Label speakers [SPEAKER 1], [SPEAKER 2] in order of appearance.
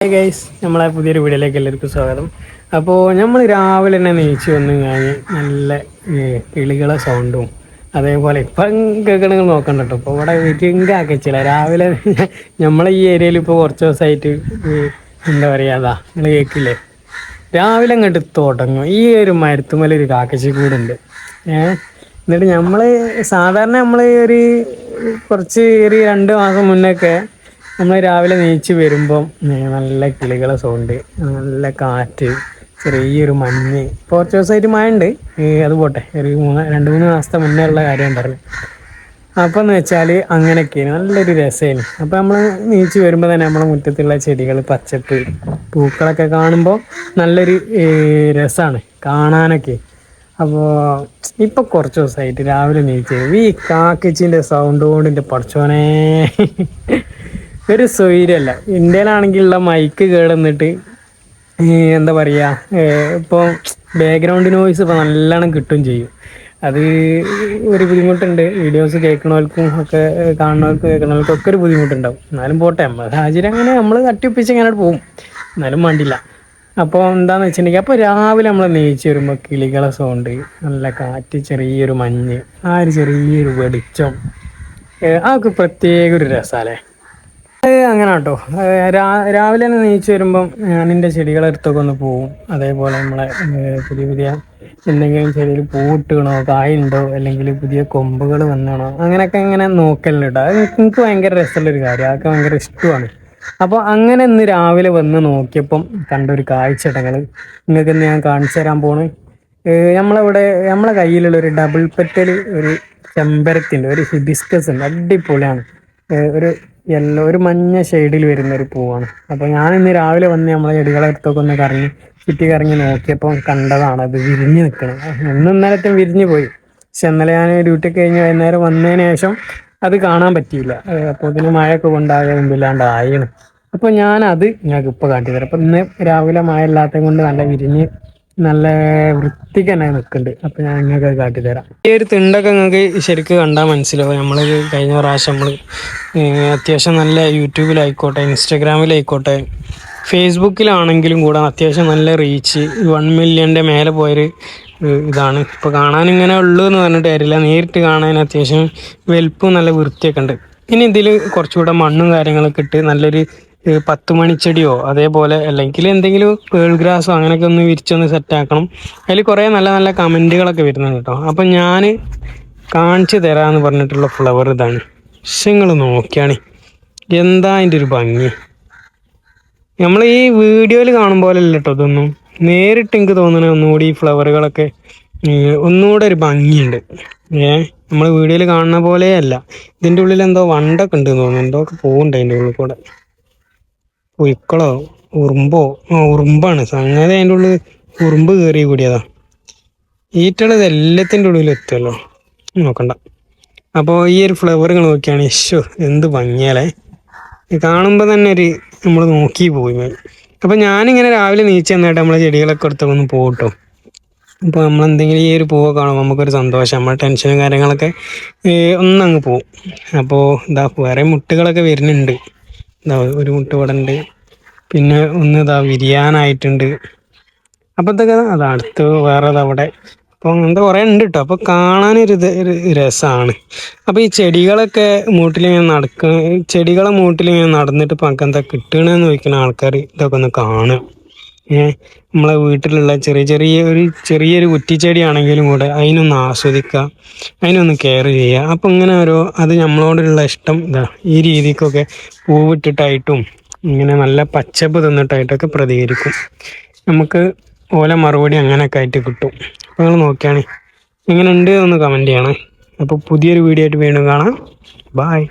[SPEAKER 1] Hi guys നമ്മളെ പുതിയൊരു വീഡിയോയിലേക്ക് എല്ലാവർക്കും സ്വാഗതം. അപ്പോൾ നമ്മൾ രാവിലെ തന്നെ നീച്ച് വന്നു കഴിഞ്ഞ് നല്ല ഏ, കിളികളെ സൗണ്ടും അതേപോലെ ഇപ്പം കേൾക്കണമെങ്കിൽ നോക്കണ്ട കേട്ടോ ഇപ്പോൾ ഇവിടെ വിരിങ്കാക്കിച്ചില്ല രാവിലെ നമ്മളെ ഈ ഏരിയയിൽ ഇപ്പോൾ കുറച്ച് ദിവസമായിട്ട് എന്താ പറയുക അതാ നിങ്ങൾ കേൾക്കില്ലേ? രാവിലെ അങ്ങോട്ട് തുടങ്ങും. ഈ ഒരു മരത്തുമല ഒരു കാക്കച്ചി കൂടുണ്ട് ഏഹ് എന്നിട്ട് നമ്മൾ സാധാരണ നമ്മൾ ഒരു കുറച്ച് ഒരു രണ്ട് മാസം മുന്നൊക്കെ നമ്മൾ രാവിലെ നീച്ച് വരുമ്പം നല്ല കിളികളെ സൗണ്ട് നല്ല കാറ്റ് ചെറിയൊരു മഞ്ഞ്. കുറച്ച് ദിവസമായിട്ട് മഴ ഉണ്ട് അത് പോട്ടെ. ഒരു മൂന്ന് രണ്ട് മൂന്ന് മാസത്തെ മുന്നേ ഉള്ള കാര്യം പറഞ്ഞു അപ്പം എന്ന് വെച്ചാൽ അങ്ങനെയൊക്കെയാണ് നല്ലൊരു രസമായിരുന്നു അപ്പം നമ്മൾ നീച്ച് വരുമ്പോൾ തന്നെ നമ്മളെ മുറ്റത്തുള്ള ചെടികൾ പച്ചപ്പ് പൂക്കളൊക്കെ കാണുമ്പോൾ നല്ലൊരു രസമാണ് കാണാനൊക്കെ. അപ്പോൾ ഇപ്പം കുറച്ച് ദിവസമായിട്ട് രാവിലെ നീച്ച് ഈ കാക്കച്ചിന്റെ സൗണ്ട് കൊണ്ട് എന്റെ പഠിച്ചോനെ ഒരു സ്വൈര്യല്ല. ഇന്ത്യയിലാണെങ്കിലുള്ള മൈക്ക് കേടന്നിട്ട് എന്താ പറയുക ഇപ്പോൾ ബാക്ക്ഗ്രൗണ്ട് നോയ്സ് ഇപ്പോൾ നല്ലോണം കിട്ടും ചെയ്യും. അത് ഒരു ബുദ്ധിമുട്ടുണ്ട്. വീഡിയോസ് കേൾക്കണവർക്കും ഒക്കെ കാണുന്നവർക്കും കേൾക്കുന്നവർക്കും ഒക്കെ ഒരു ബുദ്ധിമുട്ടുണ്ടാവും. എന്നാലും പോട്ടെ നമ്മൾ സാഹചര്യം അങ്ങനെ നമ്മൾ കട്ടിപ്പിച്ച് ഇങ്ങനെ പോകും എന്നാലും വേണ്ടില്ല. അപ്പോൾ എന്താണെന്ന് വെച്ചിട്ടുണ്ടെങ്കിൽ അപ്പോൾ രാവിലെ നമ്മൾ നെയ്ച്ച് വരുമ്പോൾ കിളികളെ സൗണ്ട് നല്ല കാറ്റ് ചെറിയൊരു മഞ്ഞ് ആ ഒരു ചെറിയൊരു വെളിച്ചം. അതൊക്കെ പ്രത്യേക ഒരു രസമല്ലേ അങ്ങനെ കേട്ടോ. രാവിലെ തന്നെ നീച്ച് വരുമ്പം ഞാൻ എന്റെ ചെടികളെ എടുത്തൊക്കെ ഒന്ന് പോവും. അതേപോലെ നമ്മളെ പുതിയ പുതിയ എന്തെങ്കിലും ചെടിയിൽ പൂവിട്ടുകണോ കായുണ്ടോ അല്ലെങ്കിൽ പുതിയ കൊമ്പുകൾ വന്നണോ അങ്ങനെയൊക്കെ ഇങ്ങനെ നോക്കലുണ്ട് കേട്ടോ. അത് എനിക്ക് ഭയങ്കര രസമുള്ളൊരു കാര്യം. അതൊക്കെ ഭയങ്കര ഇഷ്ടമാണ്. അപ്പോൾ അങ്ങനെ ഇന്ന് രാവിലെ വന്ന് നോക്കിയപ്പം കണ്ട ഒരു കാഴ്ചട്ടങ്ങൾ നിങ്ങൾക്ക് ഞാൻ കാണിച്ചു തരാൻ പോണ്. നമ്മളിവിടെ നമ്മളെ കയ്യിലുള്ള ഒരു ഡബിൾ പെറ്റൽ ഒരു ചെമ്പരത്തിന്റെ ഒരു ഹിബിസ്കസ് ഉണ്ട്. അടിപൊളിയാണ്. ഒരു യെല്ലോ ഒരു മഞ്ഞ ഷെയ്ഡിൽ വരുന്ന ഒരു പൂവാണ്. അപ്പോൾ ഞാൻ ഇന്ന് രാവിലെ വന്ന് നമ്മളെ ചെടികളെ അടുത്തൊക്കെ ഒന്ന് കറങ്ങി ചുറ്റി കറങ്ങി നോക്കിയപ്പോൾ കണ്ടതാണ് അത് വിരിഞ്ഞു നിൽക്കണം ഇന്ന് ഇന്നലത്തെ വിരിഞ്ഞു പോയി. പക്ഷെ ഇന്നലെ ഞാൻ ഡ്യൂട്ടി കഴിഞ്ഞ് വൈകുന്നേരം വന്നതിന് ശേഷം അത് കാണാൻ പറ്റിയില്ല. അപ്പോൾ ഇതിന് മഴയൊക്കെ കൊണ്ടാകെ മുമ്പില്ലാണ്ട് ആയിരുന്നു അപ്പോൾ അത് ഞങ്ങൾക്ക് ഇപ്പോൾ കാട്ടിത്തരാം അപ്പൊ ഇന്ന് രാവിലെ മഴ ഇല്ലാത്തത് കൊണ്ട് നല്ല വിരിഞ്ഞ് നല്ല വൃത്തിക്ക് തന്നെ നിൽക്കുന്നുണ്ട്. അപ്പൊ ഞാൻ നിങ്ങൾക്ക് കാട്ടി കാട്ടിത്തരാം ഈ ഒരു തിണ്ടൊക്കെ നിങ്ങൾക്ക് ശരിക്കും കണ്ടാൽ മനസ്സിലാവും. നമ്മൾ കഴിഞ്ഞ പ്രാവശ്യം നമ്മൾ അത്യാവശ്യം നല്ല യൂട്യൂബിലായിക്കോട്ടെ ഇൻസ്റ്റഗ്രാമിലായിക്കോട്ടെ ഫേസ്ബുക്കിലാണെങ്കിലും കൂടെ അത്യാവശ്യം നല്ല റീച്ച് വൺ മില്യന്റെ മേലെ പോയൊരു ഇതാണ്. ഇപ്പോൾ കാണാൻ ഇങ്ങനെ ഉള്ളൂ എന്ന് പറഞ്ഞിട്ട് കാര്യമില്ല. നേരിട്ട് കാണാൻ അത്യാവശ്യം വലുപ്പും നല്ല വൃത്തിയൊക്കെ ഉണ്ട്. ഇനി ഇതിൽ കുറച്ചുകൂടെ മണ്ണും കാര്യങ്ങളൊക്കെ ഇട്ട് നല്ലൊരു പത്ത് മണിച്ചെടിയോ അതേപോലെ അല്ലെങ്കിൽ എന്തെങ്കിലും പേൾ ഗ്രാസോ അങ്ങനെയൊക്കെ ഒന്ന് വിരിച്ചൊന്ന് സെറ്റ് ആക്കണം. അതിൽ കുറേ നല്ല നല്ല കമന്റുകളൊക്കെ വരുന്നുണ്ട് കേട്ടോ. അപ്പം ഞാൻ കാണിച്ചു തരാമെന്ന് പറഞ്ഞിട്ടുള്ള ഫ്ലവർ ഇതാണ്. പക്ഷെ നിങ്ങൾ നോക്കിയാണ് എന്താ അതിന്റെ ഒരു ഭംഗി? നമ്മൾ ഈ വീഡിയോയിൽ കാണും പോലെ അല്ല കേട്ടോ ഇതൊന്നും. നേരിട്ട് എനിക്ക് തോന്നണ ഒന്നുകൂടി ഈ ഫ്ലവറുകളൊക്കെ ഒന്നുകൂടെ ഒരു ഭംഗിയുണ്ട്. ഏ നമ്മൾ വീഡിയോയിൽ കാണുന്ന പോലെയല്ല. ഇതിന്റെ ഉള്ളിൽ എന്തോ വണ്ടൊക്കെ ഉണ്ട് തോന്നുന്നു. എന്തോ ഒക്കെ പോകുന്നുണ്ട് അതിന്റെ ഉള്ളിൽ കൂടെ. പുഴുക്കളോ ഉറുമ്പോ ആ ഉറുമ്പാണ്. സംഗതി അതിന്റെ ഉള്ളിൽ ഉറുമ്പ് കയറി കൂടിയതാ. ഈറ്റകൾ ഇത് എല്ലാത്തിന്റെ ഉള്ളിൽ എത്തുമല്ലോ നോക്കണ്ട. അപ്പോൾ ഈ ഒരു ഫ്ലവറുകൾ നോക്കിയാണ്. ഇഷോ എന്ത് ഭംഗിയാലേ. കാണുമ്പോൾ തന്നെ ഒരു നമ്മൾ നോക്കി പോയി. അപ്പോൾ ഞാനിങ്ങനെ രാവിലെ നീച്ച് തന്നായിട്ട് നമ്മളെ ചെടികളൊക്കെ എടുത്തൊക്കെ ഒന്ന് പോകട്ടോ അപ്പോൾ നമ്മൾ എന്തെങ്കിലും ഈ ഒരു പൂവൊക്കെ കാണുമ്പോൾ നമുക്കൊരു സന്തോഷം. നമ്മുടെ ടെൻഷനും കാര്യങ്ങളൊക്കെ ഒന്നങ്ങ് പോവും. അപ്പോൾ ഇതാ വേറെ മുട്ടുകളൊക്കെ വരുന്നുണ്ട്. ഒരു മുട്ട ഇവിടെ ഉണ്ട്. പിന്നെ ഒന്ന് ഇതാ വിരിയാനായിട്ടുണ്ട് അപ്പൊ ഇതൊക്കെ അത് അടുത്ത് വേറെ അവിടെ അപ്പോൾ അങ്ങനത്തെ കുറേ ഉണ്ട് കേട്ടോ അപ്പോൾ കാണാനൊരു ഒരു രസമാണ് അപ്പോൾ ഈ ചെടികളൊക്കെ മൂട്ടിൽ ഇങ്ങനെ നടക്ക ചെടികളെ മൂട്ടിൽ ഇങ്ങനെ നടന്നിട്ട് ഇപ്പം എന്താ കിട്ടണമെന്ന് ചോദിക്കുന്ന ആൾക്കാർ ഇതൊക്കെ ഒന്ന് കാണുക. നമ്മളെ വീട്ടിലുള്ള ചെറിയ ചെറിയ ഒരു ചെറിയൊരു കുറ്റിച്ചെടി ആണെങ്കിലും കൂടെ അതിനൊന്ന് ആസ്വദിക്കുക അതിനൊന്ന് കെയർ ചെയ്യുക. അപ്പം ഇങ്ങനെ ഓരോ അത് നമ്മളോടുള്ള ഇഷ്ടം ഇതാ ഈ രീതിക്കൊക്കെ പൂവിട്ടിട്ടായിട്ടും ഇങ്ങനെ നല്ല പച്ചപ്പ് തിന്നിട്ടായിട്ടൊക്കെ പ്രതികരിക്കും. നമുക്ക് ഓല മറുപടി അങ്ങനെയൊക്കെ ആയിട്ട് കിട്ടും. അപ്പോൾ നിങ്ങൾ നോക്കിയാണ് എങ്ങനെ ഉണ്ട് എന്ന് കമന്റ് ചെയ്യണേ. അപ്പോൾ പുതിയൊരു വീഡിയോ ആയിട്ട് വീണ്ടും കാണാം. ബായ്